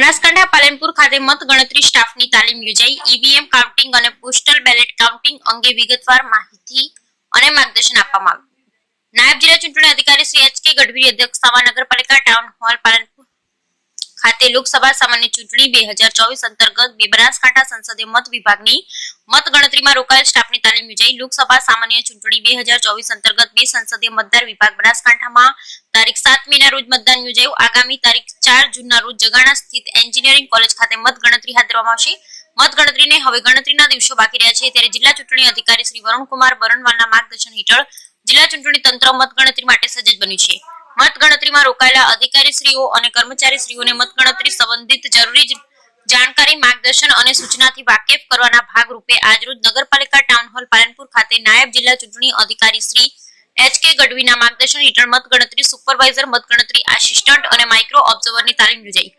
બનાસકાંઠા પાલનપુર ખાતે મત ગણતરી સ્ટાફની તાલીમ યોજાઈ. ઈવીએમ કાઉન્ટિંગ અને પોસ્ટલ બેલેટ કાઉન્ટિંગ અંગે વિગતવાર માહિતી અને માર્ગદર્શન આપવામાં આવ્યું. નાયબ જિલ્લા ચૂંટણી અધિકારી શ્રી એચ કે ગઢવી અધ્યક્ષતામાં નગરપાલિકા ટાઉન હોલ પાલનપુર ખાતે લોકસભા સામાન્ય ચૂંટણી બે હજાર ચોવીસ અંતર્ગત બે બનાસકાંઠા સંસદીય મત વિભાગની મત ગણતરીમાં રોકાયેલ સ્ટાફની તાલીમ યોજાઈ. લોકસભા સામાન્ય ચૂંટણી બે હજાર ચોવીસ અંતર્ગત બે સંસદીય મતદાર વિભાગ બનાસકાંઠામાં તારીખ સાતમી ના રોજ મતદાન યોજાયું. આગામી તારીખ ચાર જૂનના રોજ જગાણા સ્થિત એન્જિનિયરિંગ કોલેજ ખાતે મતગણતરી હાથ ધરવામાં આવશે. મતગણતરીને હવે ગણતરીના દિવસો બાકી રહ્યા છે. ત્યારે જિલ્લા ચૂંટણી અધિકારી શ્રી વરુણકુમાર બરણવાલના માર્ગદર્શન હેઠળ જિલ્લા ચૂંટણી તંત્ર મતગણતરી માટે સજ્જ બન્યું છે. મતગણતરીમાં રોકાયેલા અધિકારીશ્રીઓ અને કર્મચારીશ્રીઓને મતગણતરી સંબંધિત જરૂરી જાણકારી, માર્ગદર્શન અને સૂચનાથી વાકેફ કરવાના ભાગરૂપે આજરોજ નગરપાલિકા ટાઉન હોલ પાલનપુર ખાતે નાયબ જિલ્લા ચૂંટણી અધિકારી શ્રી એચ કે ગઢવીના માર્ગદર્શન હેઠળ મતગણતરી સુપરવાઇઝર, મતગણતરી આસિસ્ટન્ટ અને માઇક્રો ઓબ્ઝર્વરની તાલીમ યોજાઈ.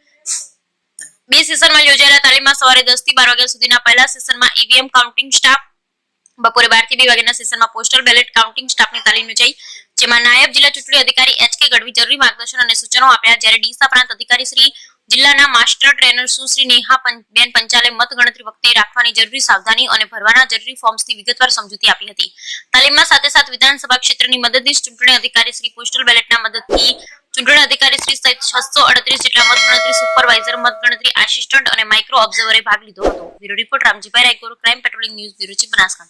બે સેશનમાં યોજાયેલા તાલીમમાં સવારે દસથી બાર વાગ્યા સુધીના પહેલા સેશનમાં ઈવીએમ કાઉન્ટિંગ સ્ટાફ બપોરે બારથી બે વાગ્યાના સેશનમાં પોસ્ટલ બેલેટ કાઉન્ટિંગ સ્ટાફની તાલીમ યોજાઈ. જેમાં નાયબ જિલ્લા ચૂંટણી અધિકારી એચ કે ગઢવી જરૂરી માર્ગદર્શન અને સૂચનો આપ્યા. જ્યારે ડીસા પ્રાંત અધિકારી શ્રી જિલ્લાના માસ્ટર ટ્રેનર સુશ્રી નેહા બેન પંચાલે મતગણતરી વખતે રાખવાની જરૂરી સાવધાની અને ભરવાના જરૂરી ફોર્મ્સની વિગતવાર સમજૂતી આપી હતી. તાલીમમાં સાથે સાથે વિધાનસભા ક્ષેત્રની મદદનીશ ચૂંટણી અધિકારી શ્રી પોસ્ટલ બેલેટના મદદથી ચૂંટણી અધિકારી શ્રી સહિત છસો અડત્રીસ જેટલા મત ગણતરી સુપરવાઇઝર મત ગણતરી આસિસ્ટન્ટ અને માઇક્રો ઓબ્ઝર્વરે ભાગ લીધો હતો. Bureau report Ramjibhai Raygor, crime patrolling news bureau Banaskantha.